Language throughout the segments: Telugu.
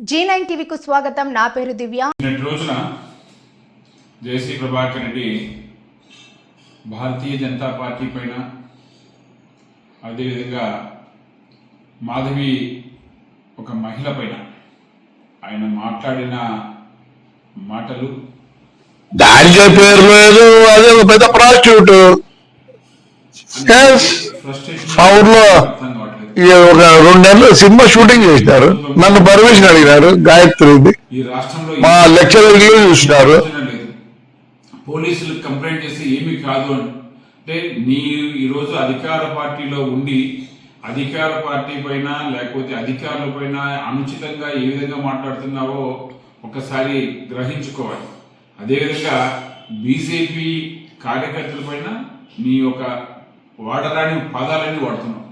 జీ నైన్ టీవీకు స్వాగతం. నా పేరు దివ్య. నిన్నటి రోజున జేసీ ప్రభాకర్ రెడ్డి భారతీయ జనతా పార్టీ పైన అదేవిధంగా మాధవి ఒక మహిళ పైన ఆయన మాట్లాడిన మాటలు. దానికే పేరు లేదు అదే ఒక పెద్ద ప్రాస్టిట్యూట్ Yes. ఒక రెండు నెలలు సినిమా షూటింగ్ చేసినారు. నన్ను పర్మిషన్ అడిగినారు. గాయత్రిది మా లెక్చరర్లు చూసినారు. పోలీసులు కంప్లైంట్ చేసి ఏమీ కాదు అని. అంటే నీ ఈరోజు అధికార పార్టీలో ఉండి అధికార పార్టీ పైన లేకపోతే అధికారుల పైన అనుచితంగా ఏ విధంగా మాట్లాడుతున్నావో ఒకసారి గ్రహించుకోవాలి. అదేవిధంగా బీజేపీ కార్యకర్తల పైన నీ యొక్క వాడరాని పదాలన్నీ వాడుతున్నావు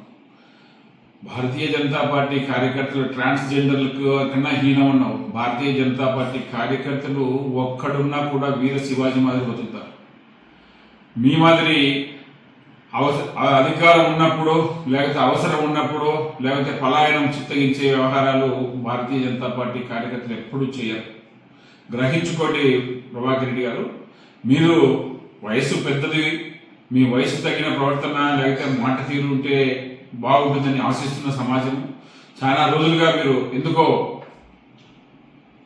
భారతీయ జనతా పార్టీ కార్యకర్తలు ట్రాన్స్జెండర్లకు కన్నా హీనం ఉన్నావు భారతీయ జనతా పార్టీ కార్యకర్తలు ఒక్కడున్నా కూడా వీర శివాజీ మాదిరి బతుకుతారు. మీ మాదిరి అధికారం ఉన్నప్పుడు లేకపోతే అవసరం ఉన్నప్పుడు లేకపోతే పలాయనం చిత్తగించే వ్యవహారాలు భారతీయ జనతా పార్టీ కార్యకర్తలు ఎప్పుడూ చేయరు. గ్రహించుకోండి ప్రభాకర్ రెడ్డి గారు మీరు వయసు పెద్దది మీ వయసు తగిన ప్రవర్తన లేకపోతే మాట తీరు ఉంటే బాగుంటుందని ఆశిస్తున్న సమాజం. చాలా రోజులుగా మీరు ఎందుకో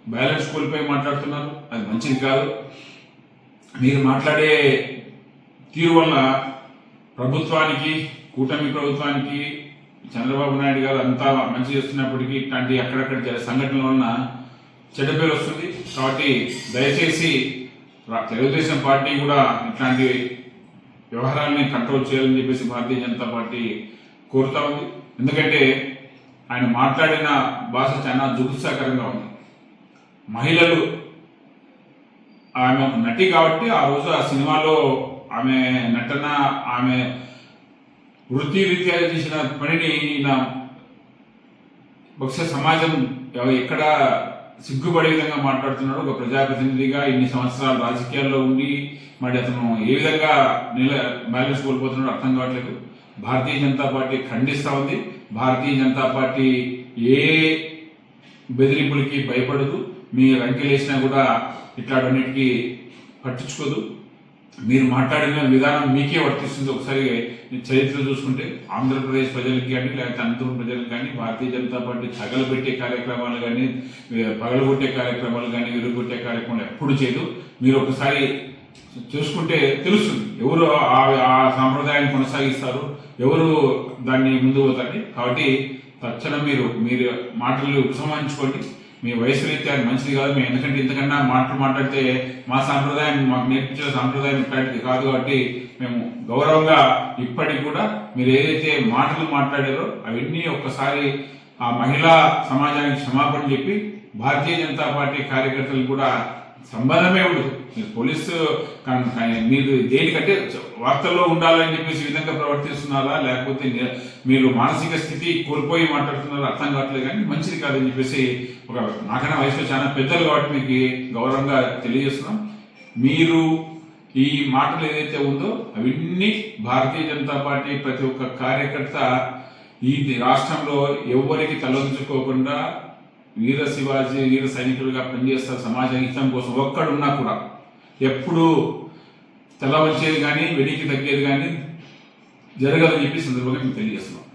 బ్యాలెన్స్ కోల్పోయి మాట్లాడుతున్నారు. అది మంచిది కాదు. మీరు మాట్లాడే తీరు వల్ల ప్రభుత్వానికి కూటమి ప్రభుత్వానికి చంద్రబాబు నాయుడు గారు అంతా మంచి చేస్తున్నప్పటికీ ఇట్లాంటి అక్కడక్కడ జరిగే సంఘటనల వలన చెడ్డ పేరు వస్తుంది. కాబట్టి దయచేసి తెలుగుదేశం పార్టీ కూడా ఇట్లాంటి వ్యవహారాలని కంట్రోల్ చేయాలని చెప్పేసి భారతీయ జనతా పార్టీ కోరుతా ఉంది ఎందుకంటే ఆయన మాట్లాడిన భాష చాలా జుగుత్సాకరంగా ఉంది. మహిళలు ఆమె ఒక నటి కాబట్టి ఆ రోజు ఆ సినిమాలో ఆమె నటన ఆమె వృత్తి రీత్యా చేసిన పనిని ఈయన బహుశా సమాజం ఎక్కడ సిగ్గుపడే విధంగా మాట్లాడుతున్నాడు ఒక ప్రజాప్రతినిధిగా ఇన్ని సంవత్సరాలు రాజకీయాల్లో ఉండి మరి అతను ఏ విధంగా నిల బ్యాలెన్స్ కోల్పోతున్నాడో అర్థం కావట్లేదు. భారతీయ జనతా పార్టీ ఖండిస్తా ఉంది. భారతీయ జనతా పార్టీ ఏ బెదిరింపులకి భయపడదు. మీ రంకెలేసినా కూడా ఇట్లాంటికి పట్టించుకోదు. మీరు మాట్లాడిన విధానం మీకే వర్తిస్తుంది. ఒకసారి చరిత్ర చూసుకుంటే ఆంధ్రప్రదేశ్ ప్రజలకు కానీ లేకపోతే అనంతపురం ప్రజలకు కానీ భారతీయ జనతా పార్టీ తగలబెట్టే కార్యక్రమాలు కానీ పగలగొట్టే కార్యక్రమాలు కానీ విరుగుగొట్టే కార్యక్రమాలు ఎప్పుడు చేయదు. మీరు ఒకసారి చూసుకుంటే తెలుస్తుంది. ఎవరు ఆ- ఆ సాంప్రదాయాన్ని కొనసాగిస్తారు? ఎవరు దాన్ని ముందు పోతారని కాబట్టి తక్షణం మీరు మీరు మాటలు ఉపసంహరించుకోండి. మీ వయసు రీత్యా మంచిది కాదు. మేము ఎందుకంటే ఇంతకన్నా మాటలు మాట్లాడితే మా సాంప్రదాయం మాకు నేర్పించిన సాంప్రదాయం ఇట్లాంటిది కాదు కాబట్టి మేము గౌరవంగా ఇప్పటికి కూడా మీరు ఏదైతే మాటలు మాట్లాడారో అవన్నీ ఒక్కసారి ఆ మహిళా సమాజానికి క్షమాపణ చెప్పి భారతీయ జనతా పార్టీ కార్యకర్తలు కూడా సంబంధమే ఉండదు. మీరు పోలీసు మీరు దేనికంటే వార్తల్లో ఉండాలని చెప్పేసి విధంగా ప్రవర్తిస్తున్నారా? లేకపోతే మీరు మానసిక స్థితి కోల్పోయి మాట్లాడుతున్నారా? అర్థం కావట్లేదు కానీ మంచిది కాదని చెప్పేసి ఒక నాకన్నా వయసులో చాలా పెద్దలు కాబట్టి మీకు గౌరవంగా తెలియజేస్తున్నాం. మీరు ఈ మాటలు ఏదైతే ఉందో అవన్నీ భారతీయ జనతా పార్టీ ప్రతి ఒక్క కార్యకర్త ఈ రాష్ట్రంలో ఎవరికి తలొంచుకోకుండా వీర శివాజీ వీర సైనికులుగా పనిచేస్తారు సమాజ హితం కోసం ఒక్కడున్నా కూడా. ఎప్పుడు తెల్లవచ్చేది కానీ వెడికి తగ్గేది కానీ జరగదని చెప్పి సందర్భంగా మేము తెలియజేస్తున్నాం.